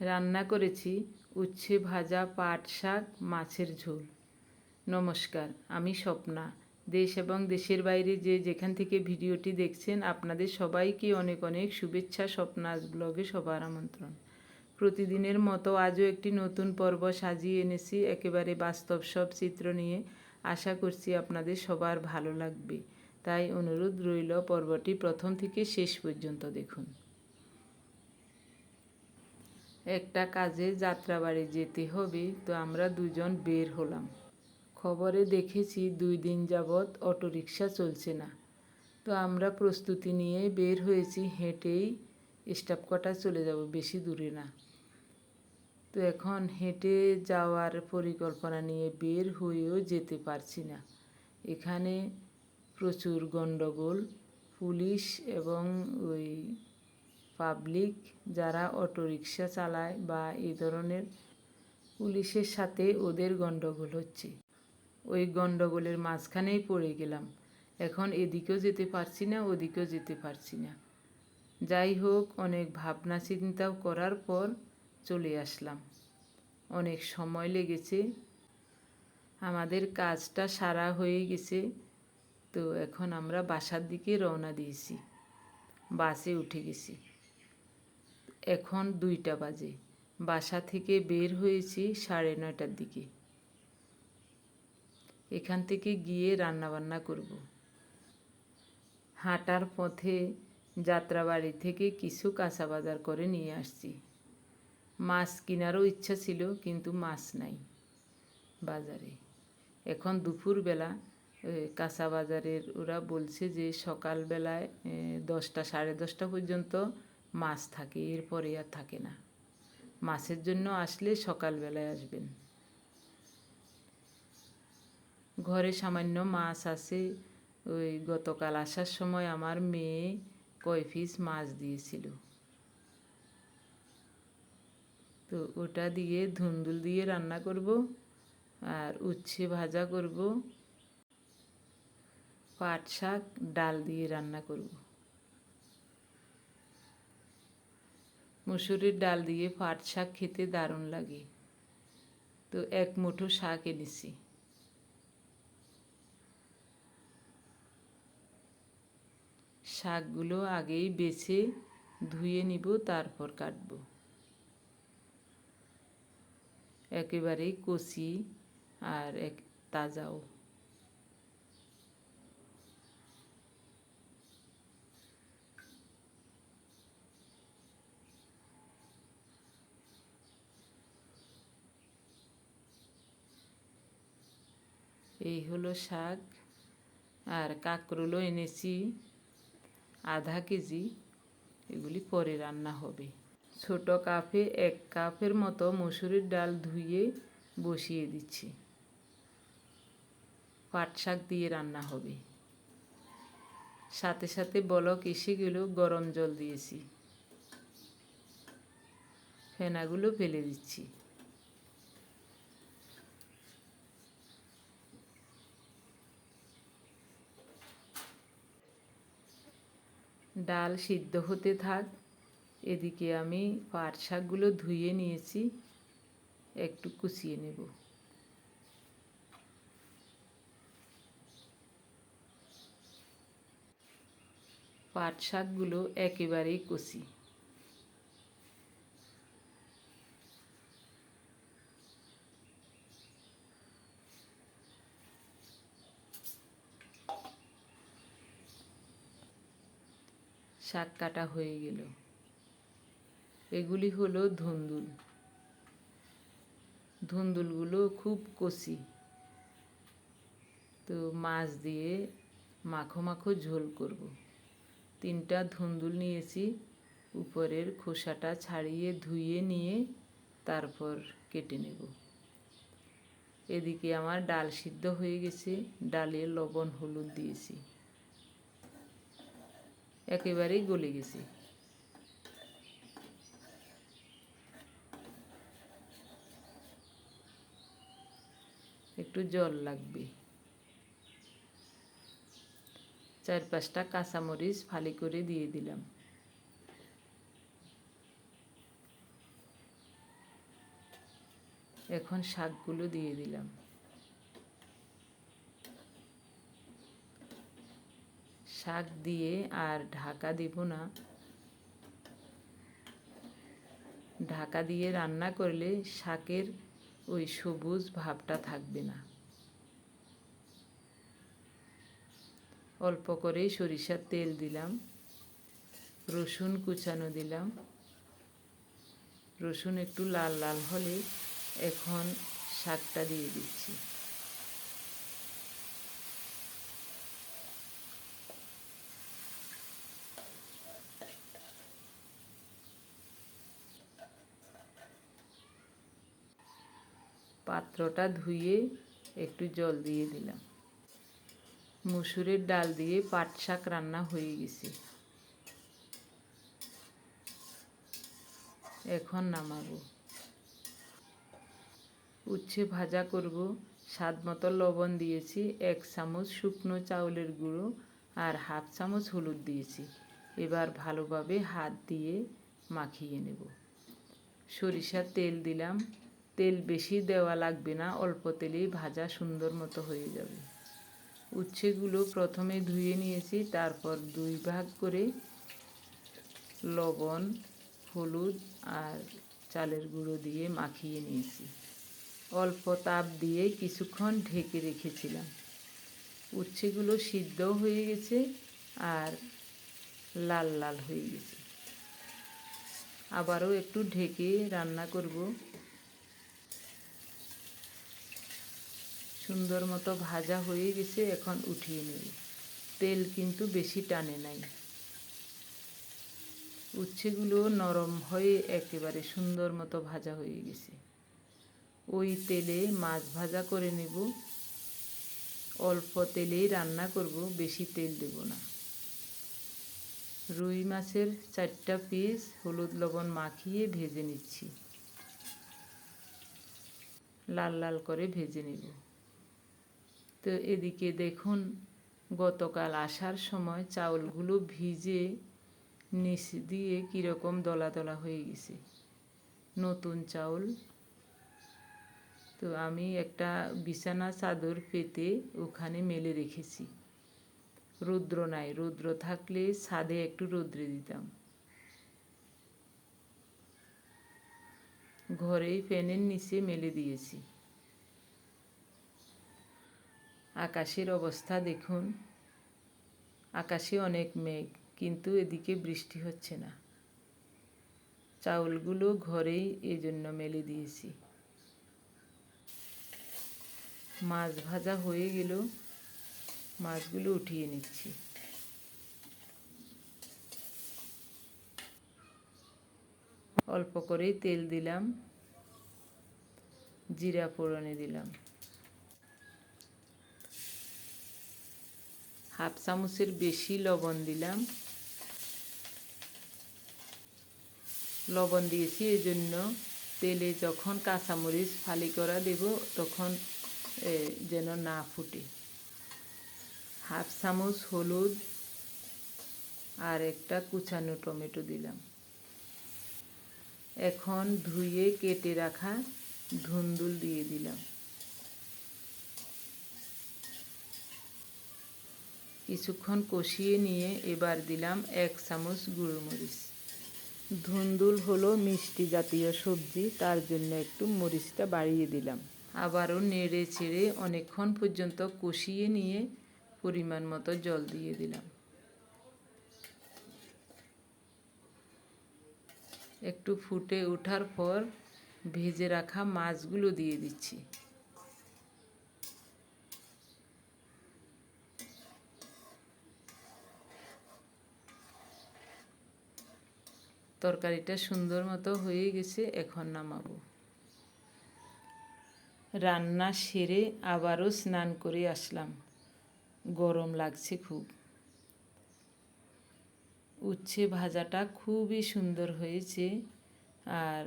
রান্না করেছি উচ্ছে ভাজা, পাট শাক, মাছের ঝোল। নমস্কার, আমি স্বপ্না। দেশ এবং দেশের বাইরে যে যেখান থেকে ভিডিওটি দেখছেন, আপনাদের সবাইকে অনেক অনেক শুভেচ্ছা স্বপ্নাস ব্লগে সবার আমন্ত্রণ। প্রতিদিনের মতো আজও একটি নতুন পর্ব সাজিয়ে এনেছি, একেবারে বাস্তব সব চিত্র নিয়ে। আশা করছি আপনাদের সবার ভালো লাগবে। তাই অনুরোধ রইল পর্বটি প্রথম থেকে শেষ পর্যন্ত দেখুন। একটা কাজে যাত্রাবাড়ি যেতে হবে, তো আমরা দুজন বের হলাম। খবরে দেখেছি দুই দিন যাবৎ অটোরিকশা চলছে না। তো আমরা প্রস্তুতি নিয়ে বের হয়েছি, হেঁটেই স্টাফ কটা চলে যাব, বেশি দূরে না। তো এখন হেঁটে যাওয়ার পরিকল্পনা নিয়ে বের হয়েও যেতে পারছি না। এখানে প্রচুর গণ্ডগোল পুলিশ এবং ওই পাবলিক যারা অটোরিকশা চালায় বা এই ধরনের পুলিশের সাথে ওদের গণ্ডগোল হচ্ছে। ওই গণ্ডগোলের মাঝখানেই পড়ে গেলাম। এখন এদিকেও যেতে পারছি না, ওদিকেও যেতে পারছি না। যাই হোক, অনেক ভাবনা চিন্তাও করার পর চলে আসলাম। অনেক সময় লেগেছে। আমাদের কাজটা সারা হয়ে গেছে। তো এখন আমরা বাসার দিকে রওনা দিয়েছি। বাসে উঠে গেছি। এখন দুইটা বাজে। বাসা থেকে বের হয়েছি সাড়ে নয়টার দিকে। এখান থেকে গিয়ে রান্নাবান্না করব। হাঁটার পথে যাত্রাবাড়ি থেকে কিছু কাঁচা বাজার করে নিয়ে আসছি। মাছ কেনারও ইচ্ছা ছিল, কিন্তু মাছ নাই বাজারে। এখন দুপুরবেলা কাঁচা বাজারের ওরা বলছে যে সকালবেলায় দশটা, সাড়ে দশটা পর্যন্ত মাছ থাকে, এরপরে আর থাকে না। মাছের জন্য আসলে সকালবেলায় আসবেন। ঘরে সামান্য মাছ আছে। ওই গতকাল আসার সময় আমার মেয়ে কয় পিস মাছ দিয়েছিল। তো ওটা দিয়ে ধুন্দুল দিয়ে রান্না করব আর উচ্ছে ভাজা করব। পাট শাক, ডাল দিয়ে রান্না করব। মুসুরির ডাল দিয়ে পাট শাক খেতে দারুণ লাগে। তো এক মুঠো শাক এনেছি। শাকগুলো আগেই বেছে ধুয়ে নিব, তারপর কাটব। একেবারেই কচি আর এক তাজাও। এই হলো শাক। আর কাঁকরোলও এনেছি, আধা কেজি, এগুলি পরে রান্না হবে। ছোট কাপে এক কাপের মতো মসুরির ডাল ধুয়ে বসিয়ে দিচ্ছি। পাট শাক দিয়ে রান্না হবে। সাথে সাথে বলক এসে গেল, গরম জল দিয়েছি। ফেনাগুলো ফেলে দিচ্ছি। ডাল সিদ্ধ হতে থাক। এদিকে আমি পাট শাকগুলো ধুয়ে নিয়েছি। একটু কুচিয়ে নেব। পাট শাকগুলো একেবারেই কচি। শাক কাটা হয়ে গেল। এগুলি হলো ধুন্দুল। ধুন্দুলগুলো খুব কষি তো মাছ দিয়ে মাখো মাখো ঝোল করব। তিনটা ধুন্দুল নিয়েছি, উপরের খোসাটা ছাড়িয়ে ধুয়ে নিয়ে তারপর কেটে নেব। এদিকে আমার ডাল সিদ্ধ হয়ে গেছে, ডালে লবণ হলুদ দিয়েছি। একেবারেই গলে গেছে। একটু জল লাগবে। চার পাঁচটা কাঁচামরিচ ফালি করে দিয়ে দিলাম। এখন শাকগুলো দিয়ে দিলাম। শাক দিয়ে আর ঢাকা দিব না। ঢাকা দিয়ে রান্না করলে শাকের ওই সবুজ ভাবটা থাকবে না। অল্প করেই সরিষার তেল দিলাম, রসুন কুচানো দিলাম। রসুন একটু লাল লাল হলে এখন শাকটা দিয়ে দিচ্ছি। পাত্রটা ধুয়ে একটু জল দিয়ে দিলাম। মুসুরের ডাল দিয়ে পাট শাক রান্না হয়ে গেছে। এখন নামাবো। উচ্ছে ভাজা করব। স্বাদ মতো লবণ দিয়েছি, এক চামচ শুকনো চাউলের গুঁড়ো আর হাফ চামচ হলুদ দিয়েছি। এবার ভালোভাবে হাত দিয়ে মাখিয়ে নেব। সরিষার তেল দিলাম। তেল বেশি দেওয়া লাগবে না, অল্প তেলেই ভাজা সুন্দর মতো হয়ে যাবে। উচ্ছেগুলো প্রথমে ধুয়ে নিয়েছি, তারপর দুই ভাগ করে লবণ, হলুদ আর চালের গুঁড়ো দিয়ে মাখিয়ে নিয়েছি। অল্প তাপ দিয়ে কিছুক্ষণ ঢেকে রেখেছিলাম। উচ্ছেগুলো সিদ্ধ হয়ে গেছে আর লাল লাল হয়ে গেছে। আবারও একটু ঢেকে রান্না করব। সুন্দর মতো ভাজা হয়ে গেছে, এখন উঠিয়ে নেব। তেল কিন্তু বেশি টানে নাই। উচ্ছেগুলো নরম হয়ে একেবারে সুন্দর মতো ভাজা হয়ে গেছে। ওই তেলে মাছ ভাজা করে নেব। অল্প তেলেই রান্না করব, বেশি তেল দেব না। রুই মাছের চারটা পিস হলুদ লবণ মাখিয়ে ভেজে নিচ্ছি। লাল লাল করে ভেজে নেব। তো এদিকে দেখুন, গতকাল আসার সময় চাউলগুলো ভিজে নিচ দিয়ে কীরকম দলা দলা হয়ে গেছে। নতুন চাউল। তো আমি একটা বিছানা চাদর পেতে ওখানে মেলে রেখেছি। রৌদ্র নাই, রৌদ্র থাকলে ছাদে একটু রৌদ্রে দিতাম। ঘরেই ফ্যানের নিচে মেলে দিয়েছি। আকাশের অবস্থা দেখুন। আকাশে অনেক মেঘ, কিন্তু এদিকে বৃষ্টি হচ্ছে না। চাউলগুলো ঘরেই এই জন্য মেলে দিয়েছি। মাছ ভাজা হয়ে গেল। মাছগুলো উঠিয়ে নিচ্ছি। অল্প করেই তেল দিলাম। জিরা ফোড়নে দিলাম। হাফ চামচের বেশি লবণ দিলাম। লবণ দিয়েছি এই জন্য তেলে যখন কাঁচামরিচ ফালি করা দেব তখন যেন না ফুটে। হাফ চামচ হলুদ আর একটা কুচানো টমেটো দিলাম। এখন ধুয়ে কেটে রাখা ধুন্দুল দিয়ে দিলাম। কিছুক্ষণ কষিয়ে নিয়ে এবার দিলাম এক চামচ গুঁড়োমরিচ। ধুন্দুল হলো মিষ্টি জাতীয় সবজি, তার জন্য একটু মরিচটা বাড়িয়ে দিলাম। আবারও নেড়ে চেড়ে অনেকক্ষণ পর্যন্ত কষিয়ে নিয়ে পরিমাণ মতো জল দিয়ে দিলাম। একটু ফুটে ওঠার পর ভেজে রাখা মাছগুলো দিয়ে দিচ্ছি। তরকারিটা সুন্দর মতো হয়ে গেছে, এখন নামাবো। রান্না সেরে আবারও স্নান করে আসলাম। গরম লাগছে খুব। উচ্ছে ভাজাটা খুবই সুন্দর হয়েছে, আর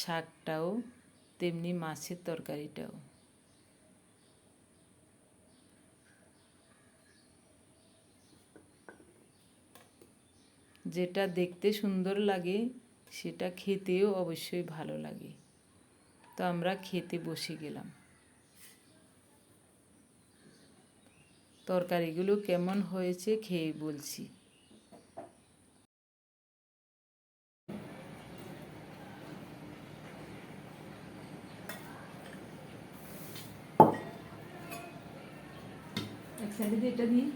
শাকটাও তেমনি মাছের তরকারিটাও। যেটা দেখতে সুন্দর লাগে সেটা খেতেও অবশ্যই ভালো লাগে। তো আমরা খেতে বসে গেলাম। তরকারিগুলো কেমন হয়েছে খেয়ে বলছি। এক সাইডে দিয়ে এটা দিই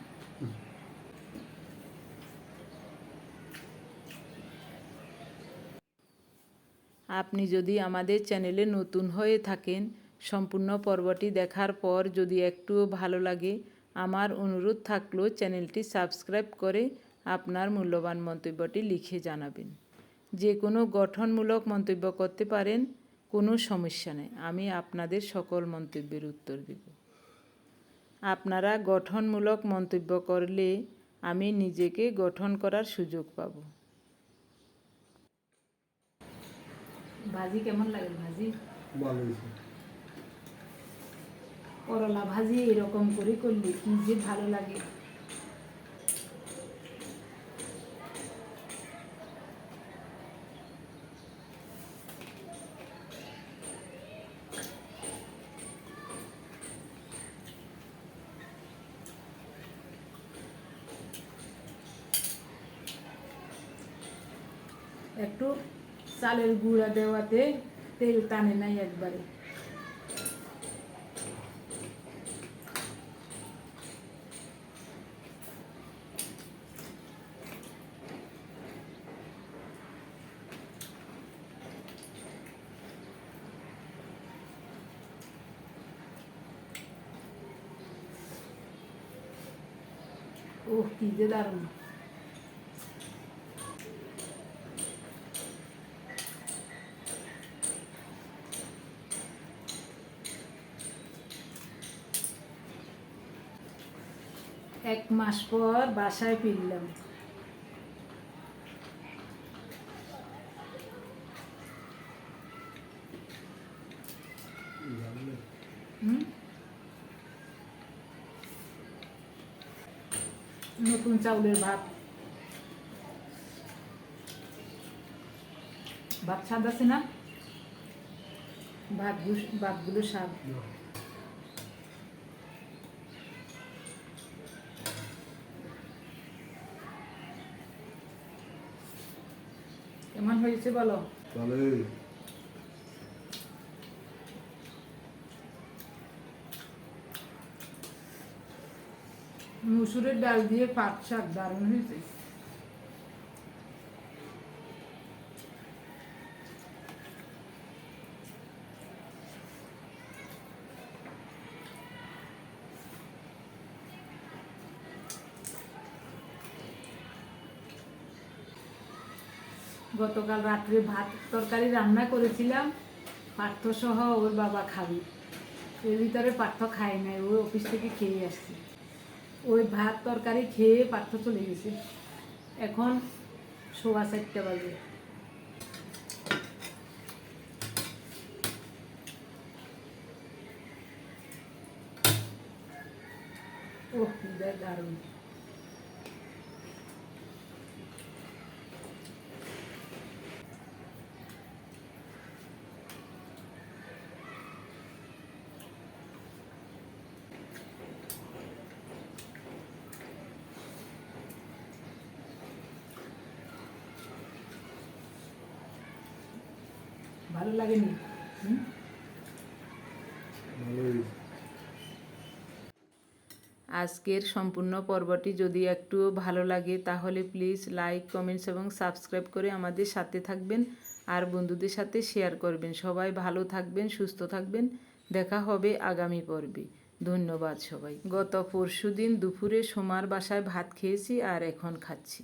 আপনি যদি আমাদের চ্যানেলে নতুন হয়ে থাকেন, সম্পূর্ণ পর্বটি দেখার পর যদি একটুও ভালো লাগে, আমার অনুরোধ থাকল চ্যানেলটি সাবস্ক্রাইব করে আপনার মূল্যবান মন্তব্যটি লিখে জানাবেন। যে কোনো গঠনমূলক মন্তব্য করতে পারেন, কোনো সমস্যা নেই, আমি আপনাদের সকল মন্তব্যের উত্তর দেব। আপনারা গঠনমূলক মন্তব্য করলে আমি নিজেকে গঠন করার সুযোগ পাব। ভাজি কেমন লাগে ভাজি ভালো হয়েছে করলা ভাজি এরকম করে করলে কি যে ভালো লাগে একটু চালের গুঁড়া দেওয়াতে তেল টানে নাই একবারে ওহ কি যে দারুণ এক মাস পর বাসায় ফিরলাম? নতুন চাউলের ভাত। ভাত স্বাদ আছে না? ভাত ভাতগুলো স্বাদ। কেমন হয়েছে বলো। ভালোই মুসুরের ডাল দিয়ে পাট শাক দারুণ হয়েছে। গতকাল রাত্রে ভাত তরকারি রান্না করেছিলাম, পার্থ সহ ওর বাবা খাবি। এর ভিতরে পার্থ খায় নাই, ও অফিস থেকে খেয়ে আসছে। ওই ভাত তরকারি খেয়ে পার্থ চলে গেছে। এখন সোয়া চারটে বাজে। ওহ দারুণ। ভালো লাগেনি? আজকের সম্পূর্ণ পর্বটি যদি একটু ভালো লাগে তাহলে প্লিজ লাইক কমেন্টস এবং সাবস্ক্রাইব করে আমাদের সাথে থাকবেন আর বন্ধুদের সাথে শেয়ার করবেন। সবাই ভালো থাকবেন সুস্থ থাকবেন। দেখা হবে আগামী পর্বে। ধন্যবাদ সবাই। গত পরশু দিন দুপুরে সোমার বাসায় ভাত খেয়েছি আর এখন খাচ্ছি।